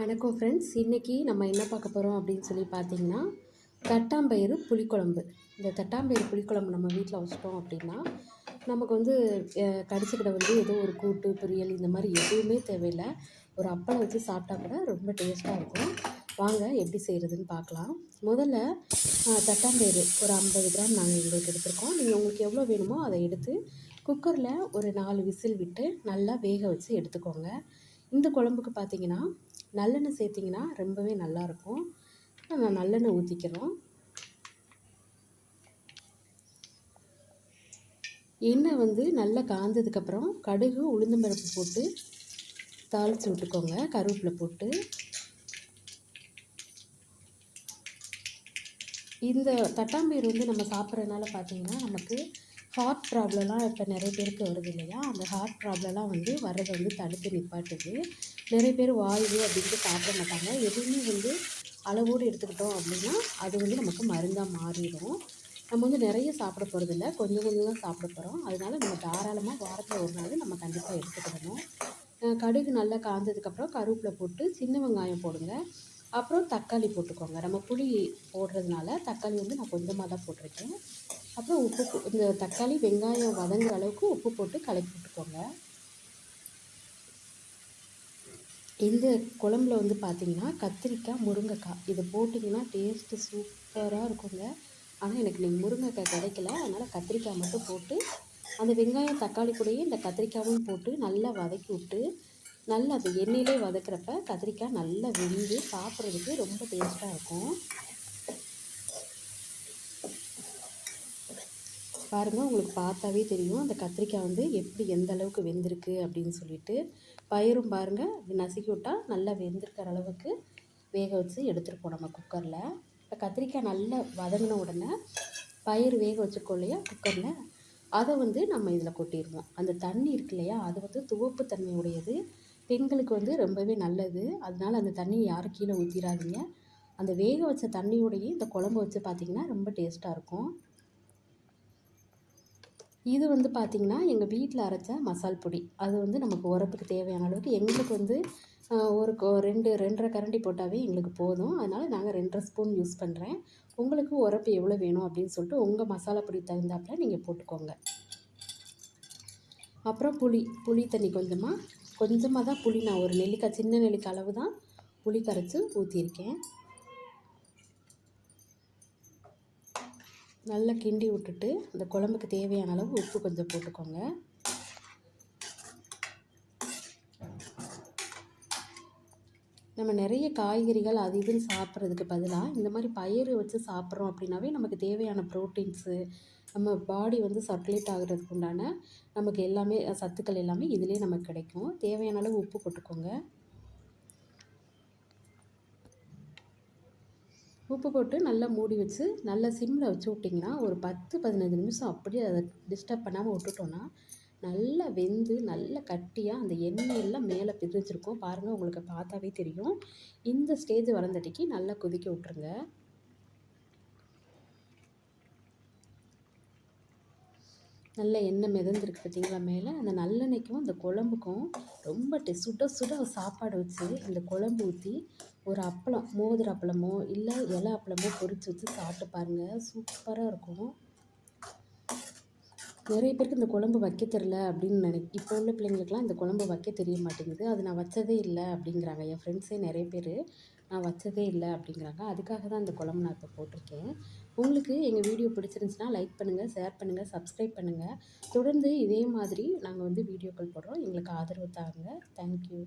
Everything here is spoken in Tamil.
வணக்கம் ஃப்ரெண்ட்ஸ் இன்றைக்கி நம்ம என்ன பார்க்க போகிறோம் அப்படின்னு சொல்லி பார்த்தீங்கன்னா தட்டாம்பயிறு புளிக்குழம்பு. இந்த தட்டாம்பயிறு புளிக்குழம்பு நம்ம வீட்டில் வச்சிட்டோம் அப்படின்னா நமக்கு வந்து கடிச்சிக்கிட வந்து ஏதோ ஒரு கூட்டு பொரியல் இந்த மாதிரி எதுவுமே தேவையில்லை. ஒரு அப்பளம் வச்சு சாப்பிட்டா கூட ரொம்ப டேஸ்ட்டாக இருக்கும். வாங்க எப்படி செய்கிறதுன்னு பார்க்கலாம். முதல்ல தட்டாம்பயிறு ஒரு ஐம்பது கிராம் நாங்கள் எங்களுக்கு எடுத்திருக்கோம். நீங்கள் உங்களுக்கு எவ்வளோ வேணுமோ அதை எடுத்து குக்கரில் ஒரு நாலு விசில் விட்டு நல்லா வேக வச்சு எடுத்துக்கோங்க. இந்த குழம்புக்கு பார்த்தீங்கன்னா நல்லெண்ணெய் சேர்த்திங்கன்னா ரொம்பவே நல்லாயிருக்கும். நான் நல்லெண்ணெய் ஊற்றிக்கிறோம் எண்ணெய் வந்து நல்லா காய்ஞ்சதுக்கப்புறம் கடுகு உளுந்தம்பருப்பு போட்டு தாளித்து விட்டுக்கோங்க. கருவேப்பிலை போட்டு. இந்த தட்டாம்பயிறு வந்து நம்ம சாப்பிட்றதுனால பார்த்தீங்கன்னா நமக்கு ஹார்ட் ப்ராப்ளம்லாம் இப்போ நிறைய பேருக்கு வருது இல்லையா? அந்த ஹார்ட் ப்ராப்ளம்லாம் வந்து வர்றதை வந்து தடுத்து நிப்பாட்டுது. நிறைய பேர் வாழ்வு அப்படின்ட்டு சாப்பிட மாட்டாங்க. எதுவுமே வந்து அளவோடு எடுத்துக்கிட்டோம் அப்படின்னா அது வந்து நமக்கு மருந்தாக மாறிடும். நம்ம வந்து நிறைய சாப்பிட போகிறதில்ல கொஞ்சம் கொஞ்சம் தான் சாப்பிட போகிறோம் அதனால நம்ம தாராளமாக வாரத்தில் ஒரு நாள் நம்ம கண்டிப்பாக எடுத்துக்கிடணும். கடுகு நல்லா காய்ஞ்சதுக்கப்புறம் கருவேப்பிலை போட்டு சின்ன வெங்காயம் போடுங்க. அப்புறம் தக்காளி போட்டுக்கோங்க. நம்ம புளி போடுறதுனால தக்காளி வந்து நான் கொஞ்சமாக தான் போட்டிருக்கேன். அப்புறம் உப்பு இந்த தக்காளி வெங்காயம் வதங்குற அளவுக்கு உப்பு போட்டு கலக்கி விட்டுக்கோங்க. இந்த குழம்புல வந்து பார்த்தீங்கன்னா கத்திரிக்காய் முருங்கைக்காய். இதை போட்டிங்கன்னா டேஸ்ட்டு சூப்பராக இருக்குங்க. ஆனால் எனக்கு நீங்கள் முருங்கைக்காய் கிடைக்கல. அதனால் கத்திரிக்காய் மட்டும் போட்டு அந்த வெங்காயம் தக்காளி கூடயே இந்த கத்திரிக்காயும் போட்டு நல்லா வதக்கி விட்டு நல்லா அந்த எண்ணெயிலே வதக்குறப்ப கத்திரிக்காய் நல்லா வெந்து சாப்பிட்றதுக்கு ரொம்ப டேஸ்ட்டாக இருக்கும். பாருங்கள் உங்களுக்கு பார்த்தாவே தெரியும். அந்த கத்திரிக்காய் வந்து எப்படி எந்த அளவுக்கு வெந்திருக்கு அப்படின்னு சொல்லிட்டு. பயிரும் பாருங்கள் நசுக்கி விட்டால் நல்லா வெந்திருக்கிற அளவுக்கு வேக வச்சு எடுத்துருப்போம் நம்ம குக்கரில். இப்போ கத்திரிக்காய் நல்லா வதங்கின உடனே பயிர் வேக வச்சுருக்கோம் இல்லையா குக்கரில். அதை வந்து நம்ம இதில் கொட்டிடுவோம் அந்த தண்ணி இருக்கு இல்லையா அது வந்து துவப்பு தன்மையுடையது பெண்களுக்கு வந்து ரொம்பவே நல்லது. அதனால அந்த தண்ணியை யாரும் கீழே ஊற்றிடாதீங்க அந்த வேக வச்ச தண்ணியோடையே இந்த குழம்பு வச்சு பார்த்திங்கன்னா ரொம்ப டேஸ்ட்டாக இருக்கும். இது வந்து பார்த்திங்கன்னா எங்கள் வீட்டில் அரைச்ச மசால் பொடி. அது வந்து நமக்கு உரப்புக்கு தேவையான அளவுக்கு எங்களுக்கு வந்து ஒரு கொ- ரெண்டு ரெண்டரை கரண்டி போட்டாவே எங்களுக்கு போதும். அதனால் நாங்கள் ரெண்டரை ஸ்பூன் யூஸ் பண்ணுறேன் உங்களுக்கு உரப்பு எவ்வளோ வேணும் அப்படின்னு சொல்லிட்டு உங்கள் மசாலா பொடி தகுந்தாப்புல நீங்கள் போட்டுக்கோங்க. அப்புறம் புளி புளி தண்ணி கொஞ்சமாக கொஞ்சமாக தான் புளி நான் ஒரு நெல்லிக்காய் சின்ன நெல்லிக்காய் அளவு தான் புளி கரைச்சி ஊற்றியிருக்கேன் நல்லா கிண்டி விட்டுட்டு இந்த குழம்புக்கு தேவையான அளவு உப்பு கொஞ்சம் போட்டுக்கோங்க. நம்ம நிறைய காய்கறிகள் அது இதுன்னு சாப்பிட்றதுக்கு பதிலாக இந்த மாதிரி பயிறு வச்சு சாப்பிட்றோம் அப்படின்னாவே நமக்கு தேவையான ப்ரோட்டீன்ஸு நம்ம பாடி வந்து சர்க்குலேட் ஆகிறதுக்கு உண்டான நமக்கு எல்லாமே சத்துக்கள் எல்லாமே இதுலேயே நமக்கு கிடைக்கும். தேவையான அளவு உப்பு போட்டுக்கோங்க. உப்பு போட்டு நல்லா மூடி வச்சு நல்லா சிம்மில் வச்சு விட்டிங்கன்னா ஒரு பத்து பதினஞ்சு நிமிஷம் அப்படியே அதை டிஸ்டர்ப் பண்ணாமல் விட்டுட்டோன்னா நல்லா வெந்து நல்லா கட்டியாக அந்த எண்ணெயெல்லாம் மேலே பிரிஞ்சிருக்கும். பாருங்கள் உங்களுக்கு பார்த்தாவே தெரியும். இந்த ஸ்டேஜ் வரந்தட்டிக்கு நல்லா கொதிக்க விட்ருங்க நல்ல எண்ணெய் மிதந்துருக்கு பார்த்தீங்களா மேலே? அந்த நல்லெண்ணெய்க்கும் அந்த குழம்புக்கும் ரொம்ப டே சுட சுட சாப்பாடு வச்சு அந்த குழம்பு ஊற்றி ஒரு அப்பளம் மோதிர அப்பளமோ இல்லை இலை அப்பளமோ பொரித்து வச்சு சாப்பிட்டு பாருங்கள் சூப்பராக இருக்கும். நிறைய பேருக்கு இந்த குழம்பு வைக்க தெரில அப்படின்னு நினை இப்போ உள்ள பிள்ளைங்களுக்குலாம் இந்த குழம்பு வைக்க தெரிய மாட்டேங்குது. அது நான் வச்சதே இல்லை அப்படிங்கிறாங்க. என் ஃப்ரெண்ட்ஸே நிறைய பேர் நான் வச்சதே இல்லை அப்படிங்கிறாங்க. அதுக்காக தான் இந்த குழம்பு நான் இப்போ போட்டிருக்கேன். உங்களுக்கு எங்கள் வீடியோ பிடிச்சிருந்துச்சுன்னா லைக் பண்ணுங்கள் ஷேர் பண்ணுங்கள் சப்ஸ்கிரைப் பண்ணுங்கள் தொடர்ந்து இதே மாதிரி நாங்கள் வந்து வீடியோக்கள் போடுறோம். எங்களுக்கு ஆதரவு தாங்க. தேங்க்யூ